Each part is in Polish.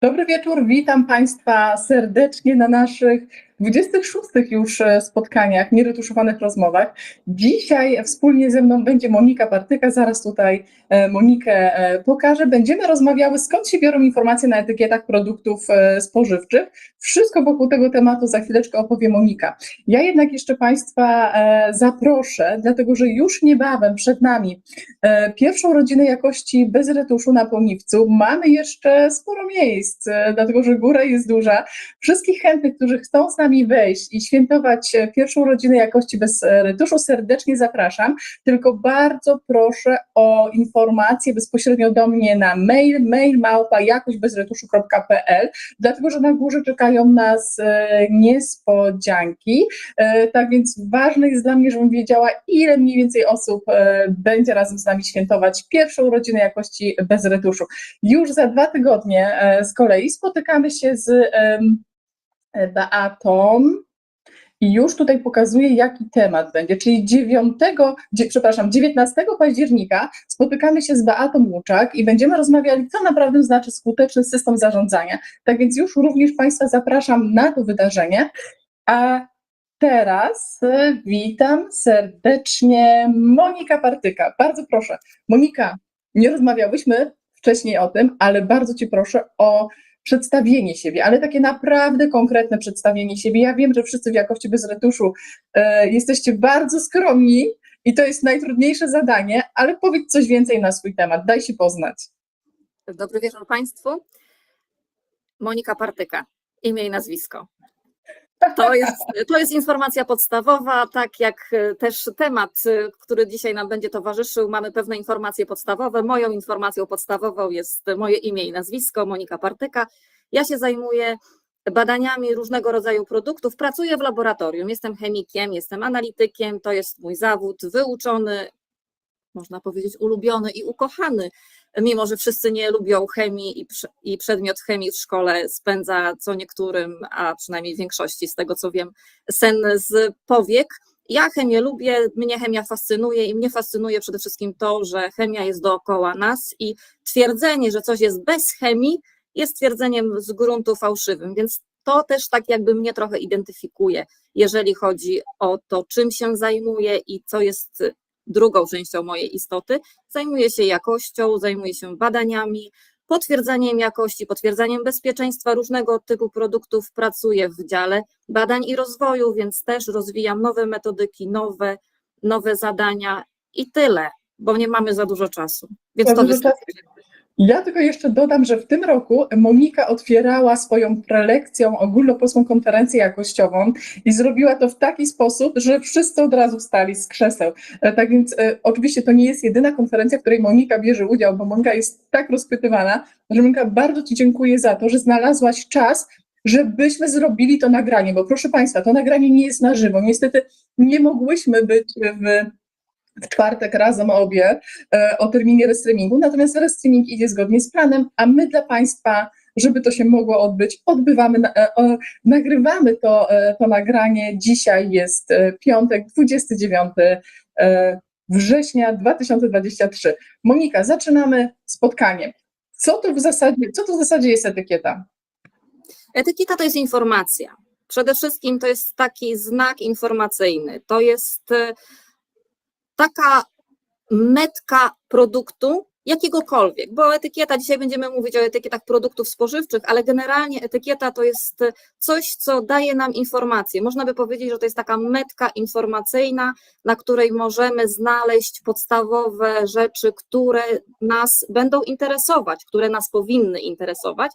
Dobry wieczór, witam Państwa serdecznie na naszych 26 już e, spotkaniach, nieretuszowanych rozmowach. Dzisiaj wspólnie ze mną będzie Monika Partyka, zaraz tutaj e, Monikę e, pokażę. Będziemy rozmawiały, skąd się biorą informacje na etykietach produktów spożywczych. Wszystko wokół tego tematu za chwileczkę opowie Monika. Ja jednak jeszcze Państwa zaproszę, dlatego że już niebawem przed nami pierwszą rodzinę jakości bez retuszu na Poniwcu. Mamy jeszcze sporo miejsc, dlatego że góra jest duża. Wszystkich chętnych, którzy chcą z nami nami wejść i świętować pierwszą rodzinę jakości bez retuszu, serdecznie zapraszam. Tylko bardzo proszę o informacje bezpośrednio do mnie na mail, mail małpa jakośćbezretuszu.pl, dlatego że na górze czekają nas e, niespodzianki. E, tak więc ważne jest dla mnie, żebym wiedziała, ile mniej więcej osób e, będzie razem z nami świętować pierwszą rodzinę jakości bez retuszu. Już za dwa tygodnie z kolei spotykamy się z Beatą. I już tutaj pokazuję, jaki temat będzie. Czyli 9, przepraszam, 19 października spotykamy się z Beatą Łuczak i będziemy rozmawiali, co naprawdę znaczy skuteczny system zarządzania. Tak więc już również Państwa zapraszam na to wydarzenie. A teraz witam serdecznie Monika Partyka. Bardzo proszę. Monika, nie rozmawiałyśmy wcześniej o tym, ale bardzo Cię proszę o przedstawienie siebie, ale takie naprawdę konkretne przedstawienie siebie. Ja wiem, że wszyscy w jakości bez retuszu e, jesteście bardzo skromni i to jest najtrudniejsze zadanie, ale powiedz coś więcej na swój temat, daj się poznać. Dobry wieczór Państwu. Monika Partyka, imię i nazwisko. To jest, to jest informacja podstawowa, tak jak e, też temat, e, który dzisiaj nam będzie towarzyszył. Mamy pewne informacje podstawowe. Moją informacją podstawową jest moje imię i nazwisko, Monika Partyka. Ja się zajmuję badaniami różnego rodzaju produktów, pracuję w laboratorium, jestem chemikiem, jestem analitykiem, to jest mój zawód wyuczony, można powiedzieć ulubiony i ukochany mimo że wszyscy nie lubią chemii i, przedmiot chemii w szkole spędza co niektórym, a przynajmniej większości z tego co wiem, sen z powiek. Ja chemię lubię, mnie chemia fascynuje i mnie fascynuje przede wszystkim to, że chemia jest dookoła nas i twierdzenie, że coś jest bez chemii, jest twierdzeniem z gruntu fałszywym, więc to też tak jakby mnie trochę identyfikuje, jeżeli chodzi o to, czym się zajmuję i co jest drugą częścią mojej istoty. Zajmuję się jakością, zajmuję się badaniami, potwierdzaniem jakości, potwierdzaniem bezpieczeństwa różnego typu produktów. Pracuję w dziale badań i rozwoju, więc też rozwijam nowe metodyki, nowe, nowe zadania i tyle, bo nie mamy za dużo czasu. Więc to wystarczy. Ja tylko jeszcze dodam, że w tym roku Monika otwierała swoją prelekcją ogólnopolską konferencję jakościową i zrobiła to w taki sposób, że wszyscy od razu wstali z krzeseł. E, tak więc e, oczywiście to nie jest jedyna konferencja, w której Monika bierze udział, bo Monika jest tak rozpytywana, że Monika bardzo Ci dziękuję za to, że znalazłaś czas, żebyśmy zrobili to nagranie, bo proszę Państwa, to nagranie nie jest na żywo. Niestety nie mogłyśmy być w w czwartek razem obie e, o terminie restreamingu, natomiast restreaming idzie zgodnie z planem, a my dla Państwa, żeby to się mogło odbyć, odbywamy, e, nagrywamy to, e, to nagranie. Dzisiaj jest piątek, 29 września 2023. Monika, zaczynamy spotkanie. Co to w zasadzie, co to w zasadzie jest etykieta? Etykieta to jest informacja. Przede wszystkim to jest taki znak informacyjny. To jest taka metka produktu, jakiegokolwiek, bo etykieta, dzisiaj będziemy mówić o etykietach produktów spożywczych, ale generalnie etykieta to jest coś, co daje nam informacje. Można by powiedzieć, że to jest taka metka informacyjna, na której możemy znaleźć podstawowe rzeczy, które nas będą interesować, które nas powinny interesować.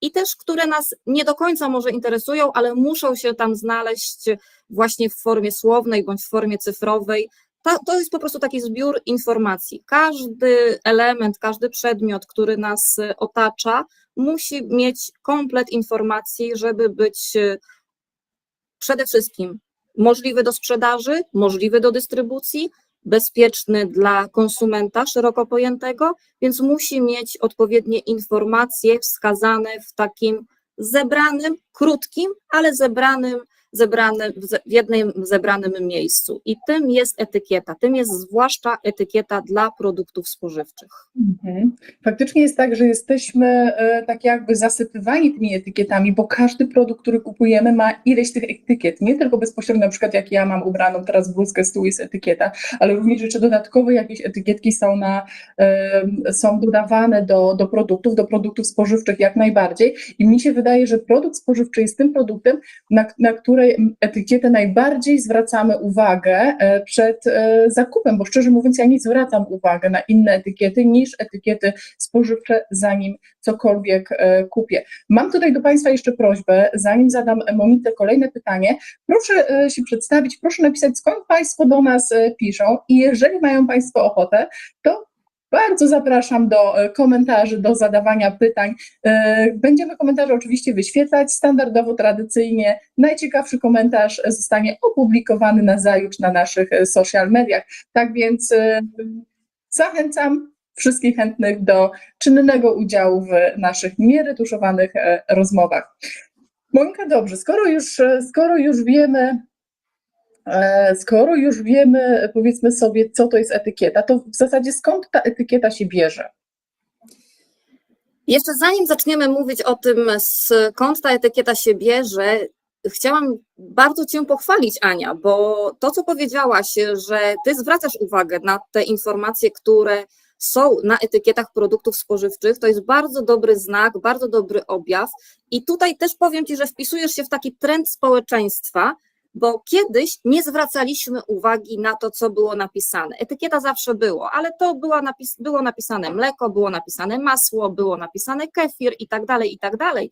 I też, które nas nie do końca może interesują, ale muszą się tam znaleźć właśnie w formie słownej bądź w formie cyfrowej, to, to jest po prostu taki zbiór informacji. Każdy element, każdy przedmiot, który nas y, otacza, musi mieć komplet informacji, żeby być y, przede wszystkim możliwy do sprzedaży, możliwy do dystrybucji, bezpieczny dla konsumenta szeroko pojętego, więc musi mieć odpowiednie informacje wskazane w takim zebranym, krótkim, ale zebranym zebrane w jednym zebranym miejscu. I tym jest etykieta. Tym jest zwłaszcza etykieta dla produktów spożywczych. Mhm. Faktycznie jest tak, że jesteśmy e, tak jakby zasypywani tymi etykietami, bo każdy produkt, który kupujemy, ma ileś tych etykiet. Nie tylko bezpośrednio, na przykład jak ja mam ubraną teraz bluzkę, z tyłu jest etykieta, ale również jeszcze dodatkowo jakieś etykietki są, na, em, są dodawane do, do produktów, do produktów spożywczych jak najbardziej. I mi się wydaje, że produkt spożywczy jest tym produktem, na, na której etykietę najbardziej zwracamy uwagę e, przed e, zakupem, bo szczerze mówiąc, ja nie zwracam uwagi na inne etykiety niż etykiety spożywcze, zanim cokolwiek e, kupię. Mam tutaj do Państwa jeszcze prośbę, zanim zadam Monice kolejne pytanie, proszę się przedstawić, proszę napisać, skąd Państwo do nas piszą i jeżeli mają Państwo ochotę, to bardzo zapraszam do e, komentarzy, do zadawania pytań. E, Będziemy komentarze oczywiście wyświetlać standardowo, tradycyjnie. Najciekawszy komentarz zostanie opublikowany na zajutrz na naszych e, social mediach. Tak więc zachęcam wszystkich chętnych do czynnego udziału w naszych nieretuszowanych rozmowach. Monika, dobrze, skoro już, skoro już wiemy, skoro już wiemy, powiedzmy sobie, co to jest etykieta, to w zasadzie skąd ta etykieta się bierze? Jeszcze zanim zaczniemy mówić o tym, skąd ta etykieta się bierze, chciałam bardzo Cię pochwalić, Ania, bo to, co powiedziałaś, że Ty zwracasz uwagę na te informacje, które są na etykietach produktów spożywczych, to jest bardzo dobry znak, bardzo dobry objaw. I tutaj też powiem Ci, że wpisujesz się w taki trend społeczeństwa, bo kiedyś nie zwracaliśmy uwagi na to, co było napisane. Etykieta zawsze było, ale to napis, było napisane mleko, było napisane masło, było napisane kefir i tak dalej, i tak dalej.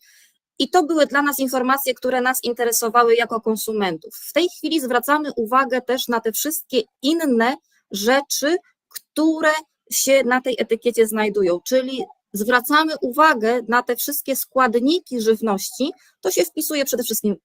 I to były dla nas informacje, które nas interesowały jako konsumentów. W tej chwili zwracamy uwagę też na te wszystkie inne rzeczy, które się na tej etykiecie znajdują, czyli zwracamy uwagę na te wszystkie składniki żywności, to się wpisuje przede wszystkim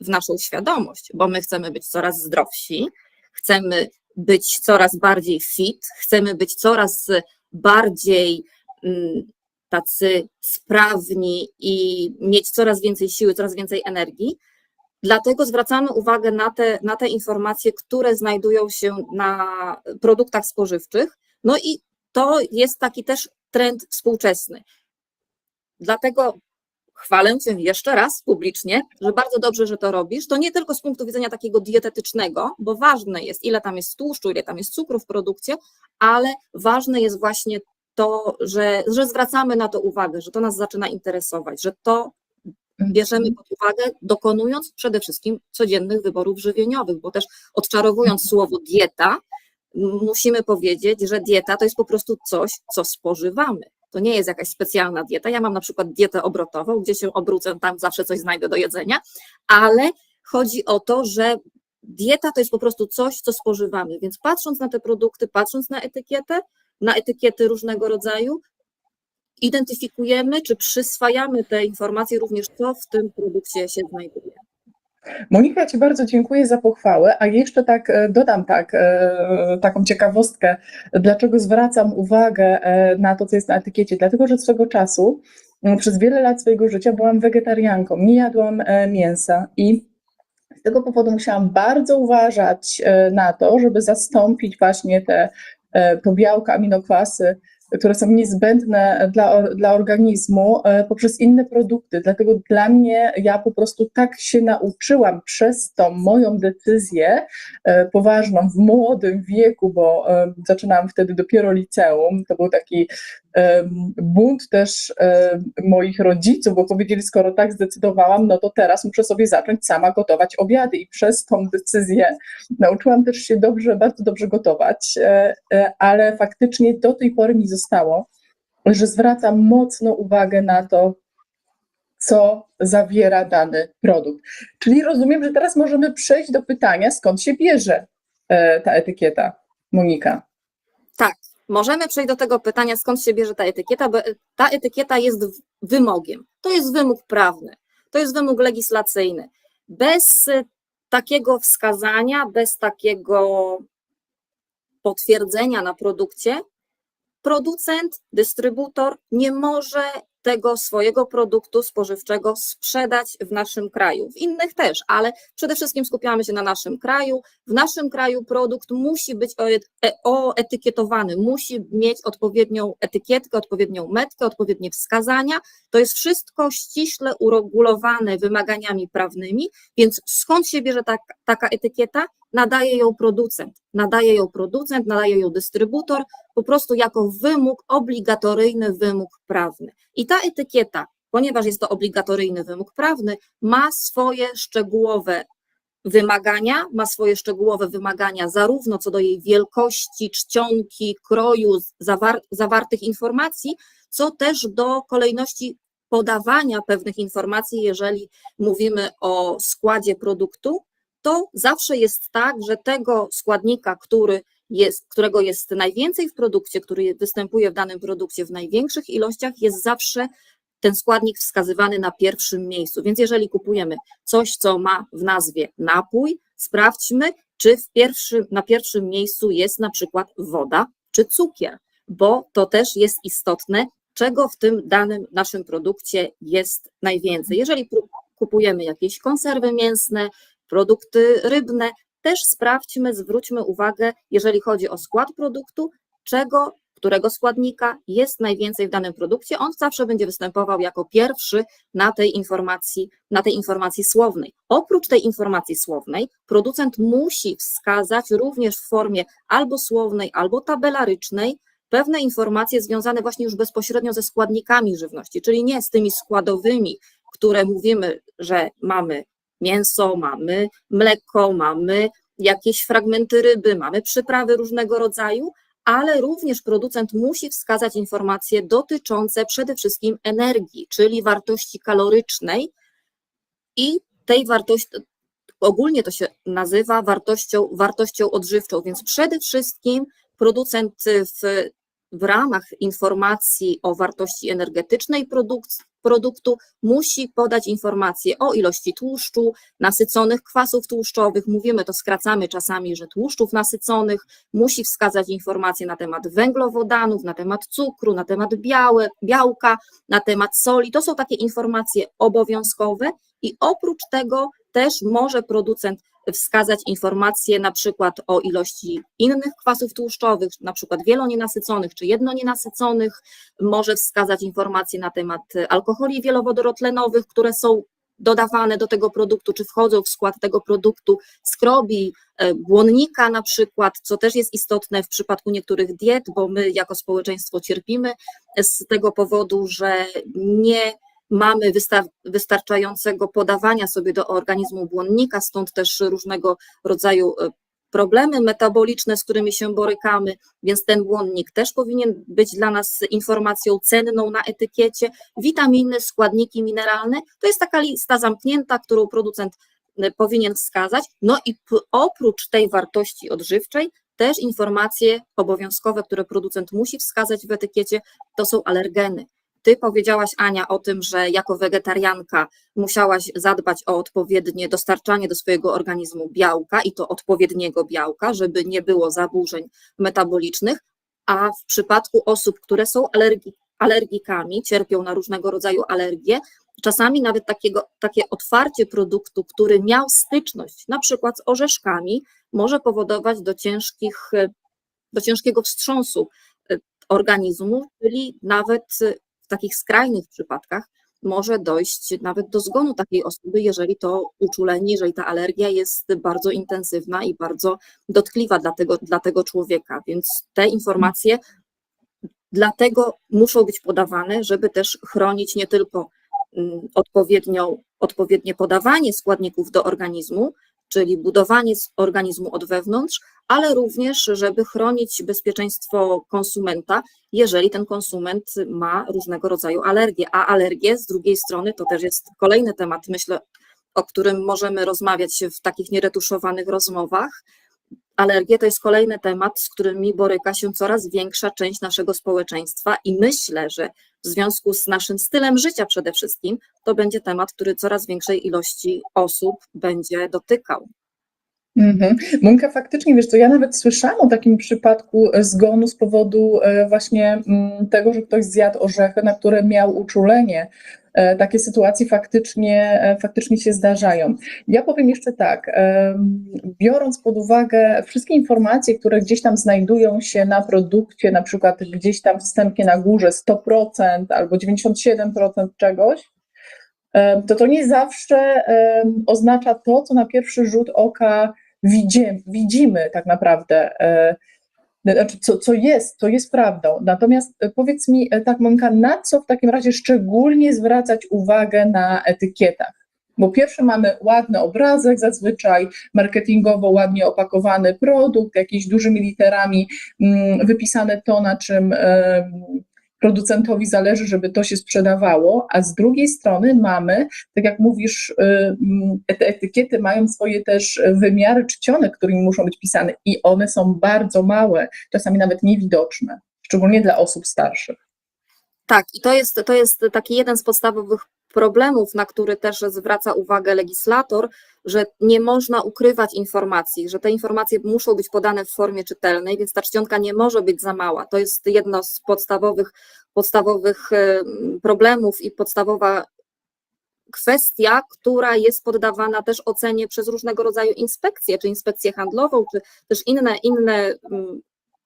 w naszą świadomość, bo my chcemy być coraz zdrowsi, chcemy być coraz bardziej fit, chcemy być coraz bardziej mm, tacy sprawni i mieć coraz więcej siły, coraz więcej energii. Dlatego zwracamy uwagę na te, na te informacje, które znajdują się na produktach spożywczych. No i to jest taki też trend współczesny. Dlatego chwalę Cię jeszcze raz publicznie, że bardzo dobrze, że to robisz. To nie tylko z punktu widzenia takiego dietetycznego, bo ważne jest, ile tam jest tłuszczu, ile tam jest cukru w produkcie, ale ważne jest właśnie to, że, że zwracamy na to uwagę, że to nas zaczyna interesować, że to bierzemy pod uwagę, dokonując przede wszystkim codziennych wyborów żywieniowych, bo też odczarowując słowo dieta, musimy powiedzieć, że dieta to jest po prostu coś, co spożywamy. To nie jest jakaś specjalna dieta. Ja mam na przykład dietę obrotową, gdzie się obrócę, tam zawsze coś znajdę do jedzenia, ale chodzi o to, że dieta to jest po prostu coś, co spożywamy. Więc patrząc na te produkty, patrząc na etykietę, na etykiety różnego rodzaju, identyfikujemy czy przyswajamy te informacje również, co w tym produkcie się znajduje. Monika, Ci bardzo dziękuję za pochwałę, a jeszcze tak e, dodam tak, e, taką ciekawostkę, dlaczego zwracam uwagę e, na to, co jest na etykiecie, dlatego, że swego czasu, przez wiele lat swojego życia byłam wegetarianką, nie jadłam mięsa i z tego powodu musiałam bardzo uważać na to, żeby zastąpić właśnie te, to białka, aminokwasy, które są niezbędne dla, dla organizmu e, poprzez inne produkty. Dlatego dla mnie ja po prostu tak się nauczyłam przez tą moją decyzję e, poważną w młodym wieku, bo e, zaczynałam wtedy dopiero liceum. To był taki bunt też moich rodziców, bo powiedzieli, skoro tak zdecydowałam, no to teraz muszę sobie zacząć sama gotować obiady i przez tą decyzję nauczyłam też się dobrze, bardzo dobrze gotować, e, e, ale faktycznie do tej pory mi zostało, że zwracam mocno uwagę na to, co zawiera dany produkt. Czyli rozumiem, że teraz możemy przejść do pytania, skąd się bierze e, ta etykieta, Monika. Tak, możemy przejść do tego pytania, skąd się bierze ta etykieta, bo ta etykieta jest wymogiem. To jest wymóg prawny, to jest wymóg legislacyjny. Bez takiego wskazania, bez takiego potwierdzenia na produkcie, producent, dystrybutor nie może tego swojego produktu spożywczego sprzedać w naszym kraju. W innych też, ale przede wszystkim skupiamy się na naszym kraju. W naszym kraju produkt musi być e- oetykietowany, musi mieć odpowiednią etykietkę, odpowiednią metkę, odpowiednie wskazania. To jest wszystko ściśle uregulowane wymaganiami prawnymi, więc skąd się bierze tak, taka etykieta? Nadaje ją producent, nadaje ją producent, nadaje ją dystrybutor, po prostu jako wymóg, obligatoryjny wymóg prawny. I ta etykieta, ponieważ jest to obligatoryjny wymóg prawny, ma swoje szczegółowe wymagania, ma swoje szczegółowe wymagania zarówno co do jej wielkości, czcionki, kroju, zawar- zawartych informacji, co też do kolejności podawania pewnych informacji, jeżeli mówimy o składzie produktu, to zawsze jest tak, że tego składnika, który jest, którego jest najwięcej w produkcie, który występuje w danym produkcie w największych ilościach, jest zawsze ten składnik wskazywany na pierwszym miejscu. Więc jeżeli kupujemy coś, co ma w nazwie napój, sprawdźmy, czy na pierwszym miejscu jest na przykład woda czy cukier, bo to też jest istotne, czego w tym danym naszym produkcie jest najwięcej. Jeżeli kupujemy jakieś konserwy mięsne, produkty rybne, też sprawdźmy, zwróćmy uwagę, jeżeli chodzi o skład produktu, czego, którego składnika jest najwięcej w danym produkcie. On zawsze będzie występował jako pierwszy na tej informacji, na tej informacji słownej. Oprócz tej informacji słownej, producent musi wskazać również w formie albo słownej, albo tabelarycznej pewne informacje związane właśnie już bezpośrednio ze składnikami żywności, czyli nie z tymi składowymi, które mówimy, że mamy mięso, mamy mleko, mamy jakieś fragmenty ryby, mamy przyprawy różnego rodzaju, ale również producent musi wskazać informacje dotyczące przede wszystkim energii, czyli wartości kalorycznej i tej wartości, ogólnie to się nazywa wartością, wartością odżywczą, więc przede wszystkim producent w, w ramach informacji o wartości energetycznej produkcji, produktu musi podać informacje o ilości tłuszczu, nasyconych kwasów tłuszczowych, mówimy to, skracamy czasami, że tłuszczów nasyconych, musi wskazać informacje na temat węglowodanów, na temat cukru, na temat białe, białka, na temat soli. To są takie informacje obowiązkowe i oprócz tego też może producent wskazać informacje na przykład o ilości innych kwasów tłuszczowych, na przykład wielonienasyconych czy jednonienasyconych, może wskazać informacje na temat alkoholi wielowodorotlenowych, które są dodawane do tego produktu, czy wchodzą w skład tego produktu, skrobi, e, błonnika na przykład, co też jest istotne w przypadku niektórych diet, bo my jako społeczeństwo cierpimy z tego powodu, że nie mamy wystar- wystarczającego podawania sobie do organizmu błonnika, stąd też różnego rodzaju e, problemy metaboliczne, z którymi się borykamy, więc ten błonnik też powinien być dla nas informacją cenną na etykiecie. Witaminy, składniki mineralne to jest taka lista zamknięta, którą producent e, powinien wskazać. No i oprócz tej wartości odżywczej, też informacje obowiązkowe, które producent musi wskazać w etykiecie, to są alergeny. Ty powiedziałaś, Ania, o tym, że jako wegetarianka musiałaś zadbać o odpowiednie dostarczanie do swojego organizmu białka i to odpowiedniego białka, żeby nie było zaburzeń metabolicznych, a w przypadku osób, które są alergi, alergikami, cierpią na różnego rodzaju alergie, czasami nawet takiego, takie otwarcie produktu, który miał styczność na przykład z orzeszkami, może powodować do, ciężkich, do ciężkiego wstrząsu e, organizmu, czyli nawet takich skrajnych przypadkach może dojść nawet do zgonu takiej osoby, jeżeli to uczulenie, jeżeli ta alergia jest bardzo intensywna i bardzo dotkliwa dla tego, dla tego człowieka. Więc te informacje dlatego muszą być podawane, żeby też chronić nie tylko mm, odpowiednią, odpowiednie podawanie składników do organizmu, czyli budowanie organizmu od wewnątrz, ale również, żeby chronić bezpieczeństwo konsumenta, jeżeli ten konsument ma różnego rodzaju alergie. A alergie z drugiej strony to też jest kolejny temat, myślę, o którym możemy rozmawiać w takich nieretuszowanych rozmowach. Alergie to jest kolejny temat, z którymi boryka się coraz większa część naszego społeczeństwa i myślę, że w związku z naszym stylem życia przede wszystkim, to będzie temat, który coraz większej ilości osób będzie dotykał. Mhm. Monika, faktycznie, wiesz co, ja nawet słyszałam o takim przypadku e, zgonu z powodu e, właśnie mm, tego, że ktoś zjadł orzechy, na które miał uczulenie. E, Takie sytuacje faktycznie, faktycznie się zdarzają. Ja powiem jeszcze tak, biorąc pod uwagę wszystkie informacje, które gdzieś tam znajdują się na produkcie, na przykład gdzieś tam wstępnie na górze 100% albo 97% czegoś, to to nie zawsze oznacza to, co na pierwszy rzut oka widzimy, widzimy tak naprawdę, e, znaczy co, co jest, co jest prawdą. Natomiast e, powiedz mi e, tak, Monika, na co w takim razie szczególnie zwracać uwagę na etykietach? Bo pierwsze mamy ładny obrazek, zazwyczaj marketingowo ładnie opakowany produkt, jakimiś dużymi literami mm, wypisane to, na czym producentowi zależy, żeby to się sprzedawało, a z drugiej strony mamy, tak jak mówisz, y, mm, te etykiety mają swoje też wymiary czcionek, którymi muszą być pisane i one są bardzo małe, czasami nawet niewidoczne, szczególnie dla osób starszych. Tak, i to jest, to jest taki jeden z podstawowych problemów, na który też zwraca uwagę legislator, że nie można ukrywać informacji, że te informacje muszą być podane w formie czytelnej, więc ta czcionka nie może być za mała. To jest jedno z podstawowych, podstawowych em, problemów i podstawowa kwestia, która jest poddawana też ocenie przez różnego rodzaju inspekcje, czy inspekcję handlową, czy też inne, inne mm,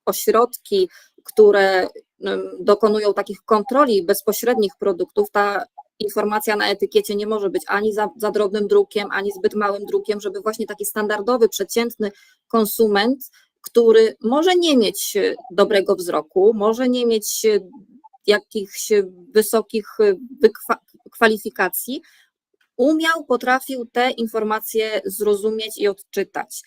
ośrodki, które em, dokonują takich kontroli bezpośrednich produktów, ta informacja na etykiecie nie może być ani za, za drobnym drukiem, ani zbyt małym drukiem, żeby właśnie taki standardowy, przeciętny konsument, który może nie mieć e, dobrego wzroku, może nie mieć e, jakichś wysokich e, wykwa- kwalifikacji, umiał, potrafił te informacje zrozumieć i odczytać.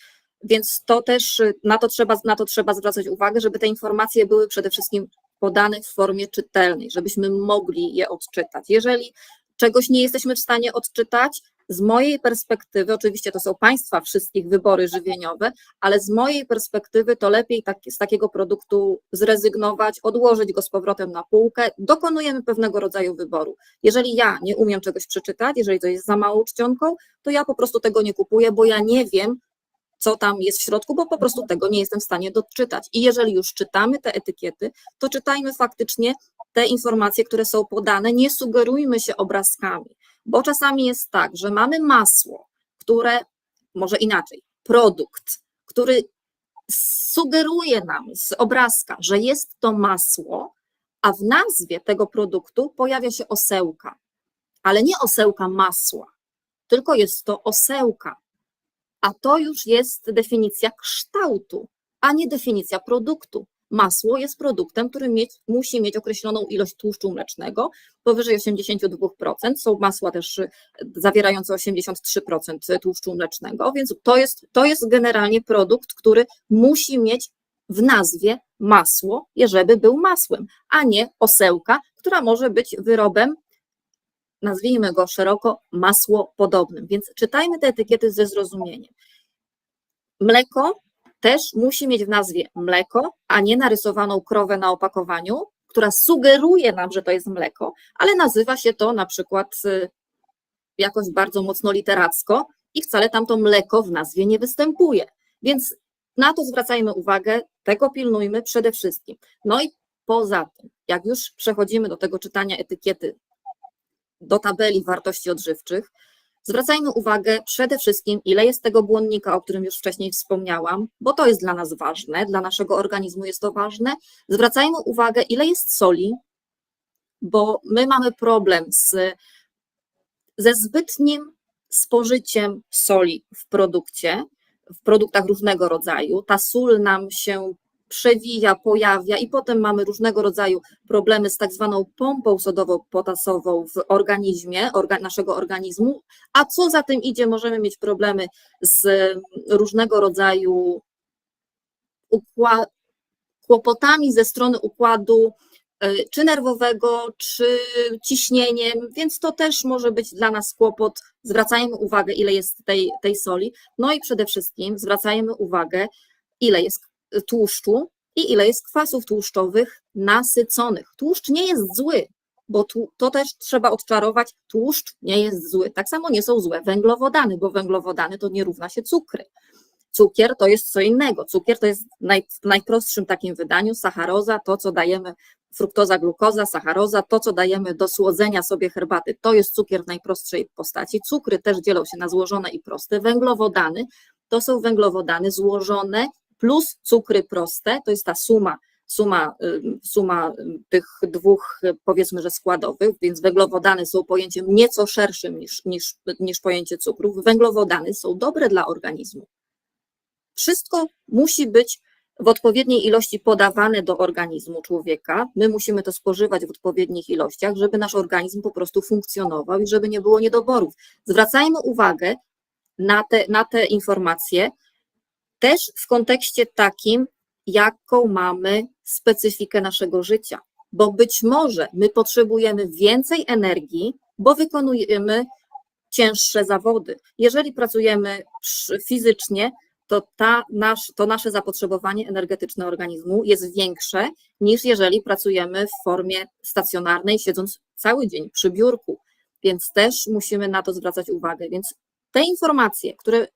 Więc to też na to, trzeba, na to trzeba zwracać uwagę, żeby te informacje były przede wszystkim podane w formie czytelnej, żebyśmy mogli je odczytać. Jeżeli czegoś nie jesteśmy w stanie odczytać, z mojej perspektywy, oczywiście to są Państwa wszystkich wybory żywieniowe, ale z mojej perspektywy to lepiej tak, z takiego produktu zrezygnować, odłożyć go z powrotem na półkę. Dokonujemy pewnego rodzaju wyboru. Jeżeli ja nie umiem czegoś przeczytać, jeżeli to jest za małą czcionką, to ja po prostu tego nie kupuję, bo ja nie wiem, co tam jest w środku, bo po prostu tego nie jestem w stanie doczytać. I jeżeli już czytamy te etykiety, to czytajmy faktycznie te informacje, które są podane, nie sugerujmy się obrazkami, bo czasami jest tak, że mamy masło, które, może inaczej, produkt, który sugeruje nam z obrazka, że jest to masło, a w nazwie tego produktu pojawia się osełka, ale nie osełka masła, tylko jest to osełka a to już jest definicja kształtu, a nie definicja produktu. Masło jest produktem, który mieć, musi mieć określoną ilość tłuszczu mlecznego, powyżej 82%. Są masła też y, zawierające 83% tłuszczu mlecznego, więc to jest, to jest generalnie produkt, który musi mieć w nazwie masło, żeby był masłem, a nie osełka, która może być wyrobem nazwijmy go szeroko, masło podobnym. Więc czytajmy te etykiety ze zrozumieniem. Mleko też musi mieć w nazwie mleko, a nie narysowaną krowę na opakowaniu, która sugeruje nam, że to jest mleko, ale nazywa się to na przykład y, jakoś bardzo mocno literacko i wcale tam to mleko w nazwie nie występuje. Więc na to zwracajmy uwagę, tego pilnujmy przede wszystkim. No i poza tym, jak już przechodzimy do tego czytania etykiety do tabeli wartości odżywczych, zwracajmy uwagę przede wszystkim, ile jest tego błonnika, o którym już wcześniej wspomniałam, bo to jest dla nas ważne, dla naszego organizmu jest to ważne. Zwracajmy uwagę, ile jest soli, bo my mamy problem z, ze zbytnim spożyciem soli w produkcie, w produktach różnego rodzaju. Ta sól nam się przewija, pojawia i potem mamy różnego rodzaju problemy z tak zwaną pompą sodowo-potasową w organizmie, orga, naszego organizmu, a co za tym idzie, możemy mieć problemy z różnego rodzaju kłopotami ze strony układu y, czy nerwowego, czy ciśnieniem, więc to też może być dla nas kłopot. Zwracajmy uwagę, ile jest tej, tej soli, no i przede wszystkim zwracajmy uwagę, ile jest tłuszczu i ile jest kwasów tłuszczowych nasyconych. Tłuszcz nie jest zły, bo tu, to też trzeba odczarować. Tłuszcz nie jest zły. Tak samo nie są złe węglowodany, bo węglowodany to nie równa się cukry. Cukier to jest co innego. Cukier to jest naj, w najprostszym takim wydaniu sacharoza, to co dajemy, fruktoza, glukoza, sacharoza, to co dajemy do słodzenia sobie herbaty, to jest cukier w najprostszej postaci. Cukry też dzielą się na złożone i proste. Węglowodany to są węglowodany złożone plus cukry proste, to jest ta suma suma, y, suma y, tych dwóch, y, powiedzmy, że składowych, więc węglowodany są pojęciem nieco szerszym niż, niż, niż pojęcie cukrów. Węglowodany są dobre dla organizmu. Wszystko musi być w odpowiedniej ilości podawane do organizmu człowieka. My musimy to spożywać w odpowiednich ilościach, żeby nasz organizm po prostu funkcjonował i żeby nie było niedoborów. Zwracajmy uwagę na te, na te informacje, też w kontekście takim, jaką mamy specyfikę naszego życia. Bo być może my potrzebujemy więcej energii, bo wykonujemy cięższe zawody. Jeżeli pracujemy fizycznie, to, ta nasz, to nasze zapotrzebowanie energetyczne organizmu jest większe niż jeżeli pracujemy w formie stacjonarnej, siedząc cały dzień przy biurku. Więc też musimy na to zwracać uwagę. Więc te informacje, które,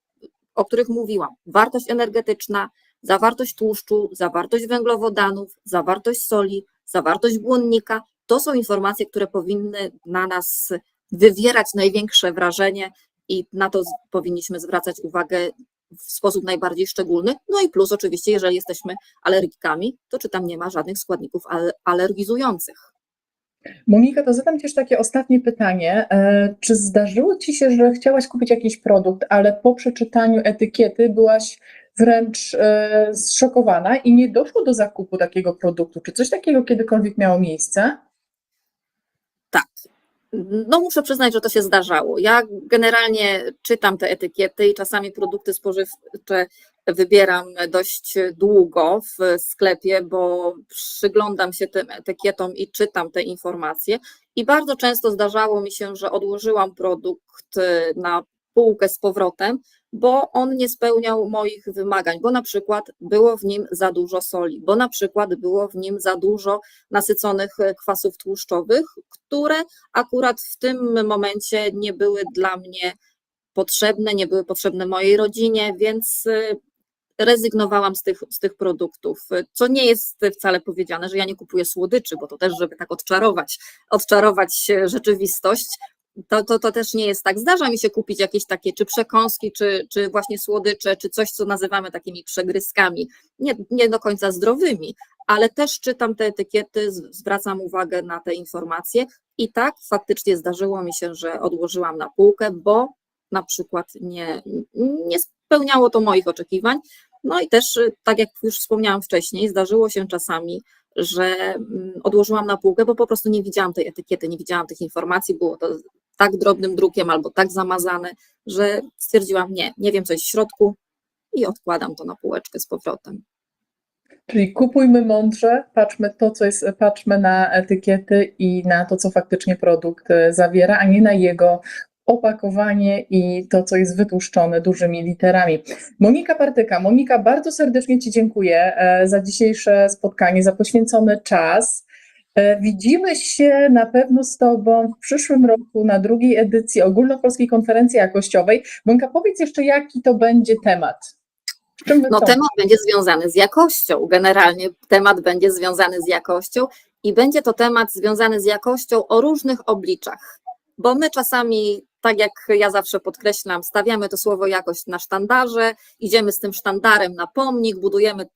o których mówiłam, wartość energetyczna, zawartość tłuszczu, zawartość węglowodanów, zawartość soli, zawartość błonnika, to są informacje, które powinny na nas wywierać największe wrażenie i na to powinniśmy zwracać uwagę w sposób najbardziej szczególny. No i plus oczywiście, jeżeli jesteśmy alergikami, to czy tam nie ma żadnych składników ale- alergizujących. Monika, to zadam Ci jeszcze takie ostatnie pytanie. E, Czy zdarzyło Ci się, że chciałaś kupić jakiś produkt, ale po przeczytaniu etykiety byłaś wręcz e, zszokowana i nie doszło do zakupu takiego produktu? Czy coś takiego kiedykolwiek miało miejsce? No muszę przyznać, że to się zdarzało. Ja generalnie czytam te etykiety i czasami produkty spożywcze wybieram dość długo w sklepie, bo przyglądam się tym etykietom i czytam te informacje. I bardzo często zdarzało mi się, że odłożyłam produkt na półkę z powrotem, bo on nie spełniał moich wymagań, bo na przykład było w nim za dużo soli, bo na przykład było w nim za dużo nasyconych kwasów tłuszczowych, które akurat w tym momencie nie były dla mnie potrzebne, nie były potrzebne mojej rodzinie, więc y, rezygnowałam z tych, z tych produktów, y, co nie jest wcale powiedziane, że ja nie kupuję słodyczy, bo to też, żeby tak odczarować, odczarować e, rzeczywistość, to, to, to też nie jest tak. Zdarza mi się kupić jakieś takie czy przekąski, czy, czy właśnie słodycze, czy coś, co nazywamy takimi przegryzkami, nie, nie do końca zdrowymi, ale też czytam te etykiety, zwracam uwagę na te informacje i tak faktycznie zdarzyło mi się, że odłożyłam na półkę, bo na przykład nie, nie spełniało to moich oczekiwań. No i też, tak jak już wspomniałam wcześniej, zdarzyło się czasami, że mm, odłożyłam na półkę, bo po prostu nie widziałam tej etykiety, nie widziałam tych informacji, było to tak drobnym drukiem albo tak zamazane, że stwierdziłam, nie, nie wiem co jest w środku i odkładam to na półeczkę z powrotem. Czyli kupujmy mądrze, patrzmy to, co jest, patrzmy na etykiety i na to, co faktycznie produkt e, zawiera, a nie na jego opakowanie i to, co jest wytłuszczone dużymi literami. Monika Partyka. Monika, bardzo serdecznie Ci dziękuję e, za dzisiejsze spotkanie, za poświęcony czas. E, Widzimy się na pewno z Tobą w przyszłym roku na drugiej edycji Ogólnopolskiej Konferencji Jakościowej. Monika, powiedz jeszcze, jaki to będzie temat. No temat będzie związany z jakością. Generalnie temat będzie związany z jakością i będzie to temat związany z jakością o różnych obliczach. Bo my czasami, tak jak ja zawsze podkreślam, stawiamy to słowo jakość na sztandarze, idziemy z tym sztandarem na pomnik, budujemy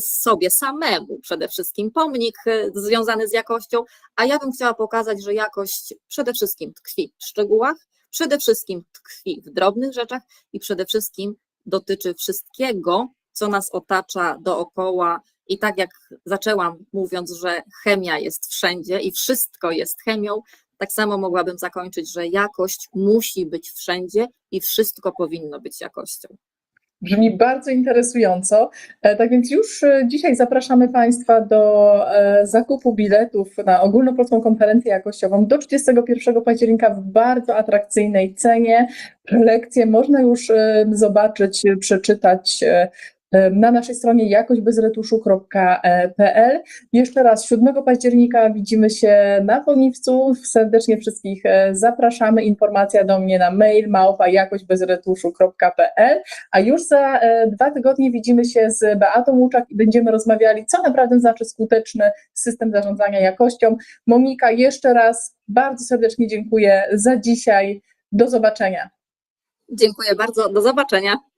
sobie samemu przede wszystkim pomnik e, związany z jakością, a ja bym chciała pokazać, że jakość przede wszystkim tkwi w szczegółach, przede wszystkim tkwi w drobnych rzeczach i przede wszystkim dotyczy wszystkiego, co nas otacza dookoła. I tak jak zaczęłam mówiąc, że chemia jest wszędzie i wszystko jest chemią, tak samo mogłabym zakończyć, że jakość musi być wszędzie i wszystko powinno być jakością. Brzmi bardzo interesująco. E, Tak więc już e, dzisiaj zapraszamy Państwa do e, zakupu biletów na ogólnopolską konferencję jakościową do 31 października w bardzo atrakcyjnej cenie. Lekcje można już zobaczyć, przeczytać na naszej stronie jakośbezretuszu.pl. Jeszcze raz 7 października widzimy się na Koniwcu. Serdecznie wszystkich e, zapraszamy. Informacja do mnie na mail małpa jakośbezretuszu.pl. A już za e, dwa tygodnie widzimy się z Beatą Łuczak i będziemy rozmawiali, co naprawdę znaczy skuteczny system zarządzania jakością. Monika, jeszcze raz bardzo serdecznie dziękuję za dzisiaj. Do zobaczenia. Dziękuję bardzo. Do zobaczenia.